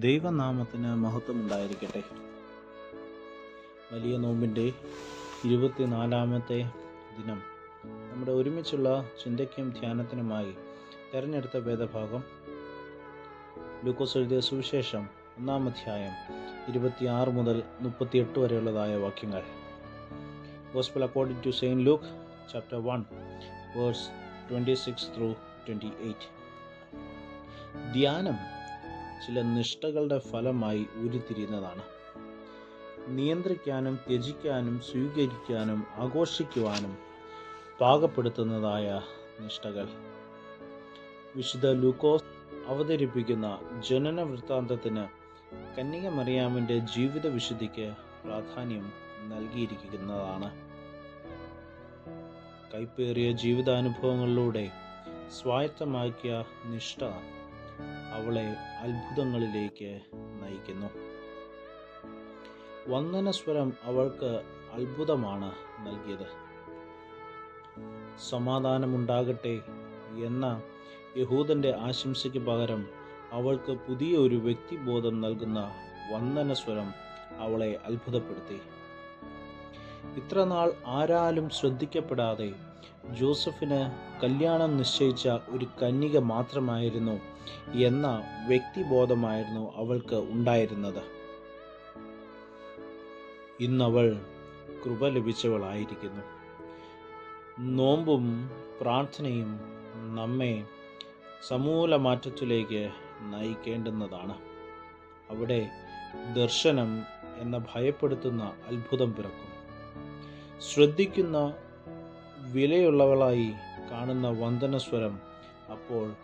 ദൈവനാമത്തിന് മഹത്വം ഉണ്ടായിരിക്കട്ടെ വലിയ നോമ്പിന്റെ ഇരുപത്തിനാലാമത്തെ ദിനം. നമ്മുടെ ഒരുമിച്ചുള്ള ചിന്തയ്ക്കും ധ്യാനത്തിനുമായി തിരഞ്ഞെടുത്ത വേദഭാഗം ലൂക്കോസ് എഴുതിയ സുവിശേഷം ഒന്നാം അധ്യായം ഇരുപത്തിയാറ് മുതൽ മുപ്പത്തിയെട്ട് വരെയുള്ളതായ വാക്യങ്ങൾ. Gospel according to saint Luke chapter one verse twenty six through twenty eight ധ്യാനം ചില നിഷ്ഠകളുടെ ഫലമായി ഉരുത്തിരിയുന്നതാണ്. നിയന്ത്രിക്കാനും ത്യജിക്കാനും സ്വീകരിക്കാനും ആഘോഷിക്കുവാനും പാകപ്പെടുത്തുന്നതായ നിഷ്ഠകൾ. വിശുദ്ധ ലൂക്കോസ് അവതരിപ്പിക്കുന്ന ജനന വൃത്താന്തത്തിന് കന്യക മറിയാമിന്റെ ജീവിത വിശുദ്ധിക്ക് പ്രാധാന്യം നൽകിയിരിക്കുന്നതാണ്. കൈപ്പേറിയ ജീവിതാനുഭവങ്ങളിലൂടെ സ്വായത്തമാക്കിയ നിഷ്ഠ അവളെ അത്ഭുതങ്ങളിലേക്ക് നയിക്കുന്നു. വന്ദനസ്വരം അവൾക്ക് അത്ഭുതമാണ് നൽകിയത്. സമാധാനമുണ്ടാകട്ടെ എന്ന യഹൂദന്റെ ആശംസയ്ക്ക് പകരം അവൾക്ക് പുതിയ ഒരു വ്യക്തിബോധം നൽകുന്ന വന്ദനസ്വരം അവളെ അത്ഭുതപ്പെടുത്തി. ഇത്രനാൾ ആരാലും ശ്രദ്ധിക്കപ്പെടാതെ ജോസഫിന് കല്യാണം നിശ്ചയിച്ച ഒരു കന്യക മാത്രമായിരുന്നു എന്ന വ്യക്തിബോധമായിരുന്നു അവൾക്ക് ഉണ്ടായിരുന്നത്. ഇന്നവൾ കൃപ ലഭിച്ചവളായിരിക്കുന്നു. നോമ്പും പ്രാർത്ഥനയും നമ്മെ സമൂല മാറ്റത്തിലേക്ക് നയിക്കേണ്ടുന്നതാണ്. അവിടെ ദർശനം എന്ന ഭയപ്പെടുത്തുന്ന അത്ഭുതം പിറക്കും. ശ്രദ്ധിക്കുന്ന വിലയുള്ളവളായി കാണുന്ന വന്ദനസ്വരം അപ്പോൾ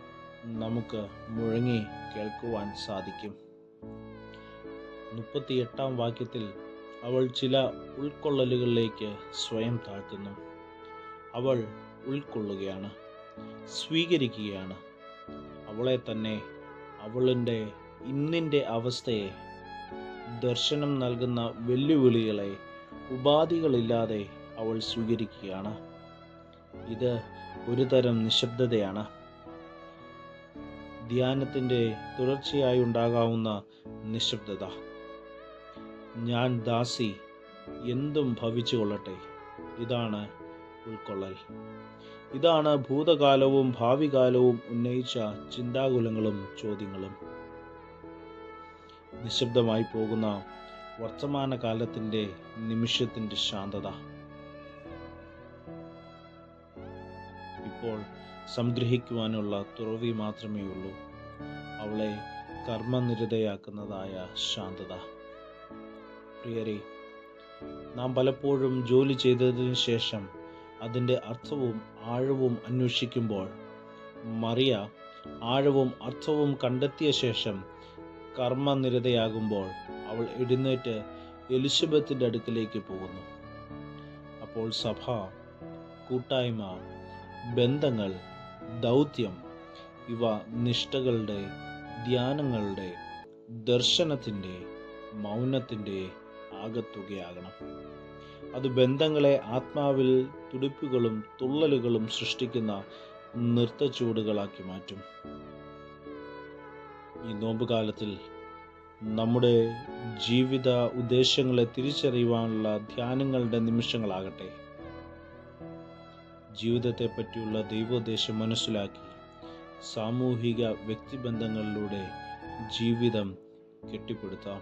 നമുക്ക് മുഴങ്ങി കേൾക്കുവാൻ സാധിക്കും. മുപ്പത്തിയെട്ടാം വാക്യത്തിൽ അവൾ ചില ഉൾക്കൊള്ളലുകളിലേക്ക് സ്വയം താഴ്ത്തുന്നു. അവൾ ഉൾക്കൊള്ളുകയാണ് സ്വീകരിക്കുകയാണ്. അവളെ തന്നെ അവളിന്റെ ഇന്നിന്റെ അവസ്ഥയെ ദർശനം നൽകുന്ന വെല്ലുവിളികളെ ഉപാധികളില്ലാതെ അവൾ സ്വീകരിക്കുകയാണ്. ഇത് ഒരു തരം നിശബ്ദതയാണ്. ധ്യാനത്തിന്റെ തുടർച്ചയായി ഉണ്ടാകാവുന്ന നിശബ്ദത. ഞാൻ ദാസി എന്തും ഭവിച്ചു കൊള്ളട്ടെ. ഇതാണ് ഉൾക്കൊള്ളൽ. ഇതാണ് ഭൂതകാലവും ഭാവി കാലവും ഉന്നയിച്ച ചിന്താകുലങ്ങളും ചോദ്യങ്ങളും. നിശബ്ദമായി പോകുന്ന വർത്തമാനകാലത്തിന്റെ നിമിഷത്തിന്റെ ശാന്തത. ഇപ്പോൾ സംഗ്രഹിക്കുവാനുള്ള തുറവി മാത്രമേ ഉള്ളൂ. അവളെ കർമ്മനിരതയാക്കുന്നതായ ശാന്തത. പ്രിയരെ നാം പലപ്പോഴും ജോലി ചെയ്തതിനു ശേഷം അതിന്റെ അർത്ഥവും ആഴവും അന്വേഷിക്കുമ്പോൾ മറിയ ആഴവും അർത്ഥവും കണ്ടെത്തിയ ശേഷം കർമ്മനിരതയാകുമ്പോൾ അവൾ എഴുന്നേറ്റ് എലിസബത്തിന്റെ അടുക്കിലേക്ക് പോകുന്നു. അപ്പോൾ സഭ കൂട്ടായ്മ ബന്ധങ്ങൾ ദൗത്യം ഇവ നിഷ്ഠകളുടെ ധ്യാനങ്ങളുടെ ദർശനത്തിന്റെ മൗനത്തിന്റെ ആകത്തുകയാകണം. അത് ബന്ധങ്ങളെ ആത്മാവിൽ തുടിപ്പുകളും തുള്ളലുകളും സൃഷ്ടിക്കുന്ന നൃത്തച്ചുവടുകളാക്കി മാറ്റും. ഈ നോമ്പുകാലത്തിൽ നമ്മുടെ ജീവിത ഉദ്ദേശങ്ങളെ തിരിച്ചറിയുവാനുള്ള ധ്യാനങ്ങളുടെ നിമിഷങ്ങളാകട്ടെ. ജീവിതത്തെ പറ്റിയുള്ള ദൈവോദ്ദേശം മനസ്സിലാക്കി സാമൂഹിക വ്യക്തിബന്ധങ്ങളിലൂടെ ജീവിതം കെട്ടിപ്പടുത്താം.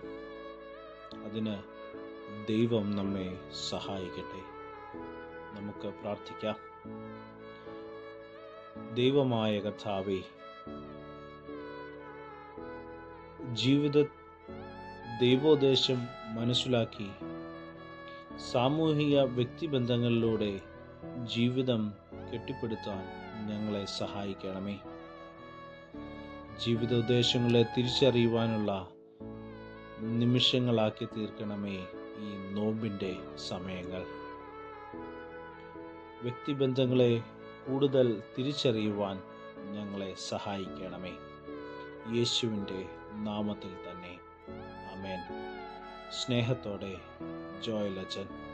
അതിന് ദൈവം നമ്മെ സഹായിക്കട്ടെ. നമുക്ക് പ്രാർത്ഥിക്കാം. ദൈവമായ കഥാവേ ജീവിത ദൈവോദ്ദേശം മനസ്സിലാക്കി സാമൂഹിക വ്യക്തിബന്ധങ്ങളിലൂടെ ജീവിതം കെട്ടിപ്പടുത്താൻ ഞങ്ങളെ സഹായിക്കണമേ. ജീവിതോദ്ദേശങ്ങളെ തിരിച്ചറിയുവാനുള്ള നിമിഷങ്ങളാക്കി തീർക്കണമേ ഈ നോമ്പിന്റെ സമയങ്ങൾ. വ്യക്തിബന്ധങ്ങളെ കൂടുതൽ തിരിച്ചറിയുവാൻ ഞങ്ങളെ സഹായിക്കണമേ. യേശുവിന്റെ നാമത്തിൽ തന്നെ. അമേൻ സ്നേഹത്തോടെ ജോയലച്ചൻ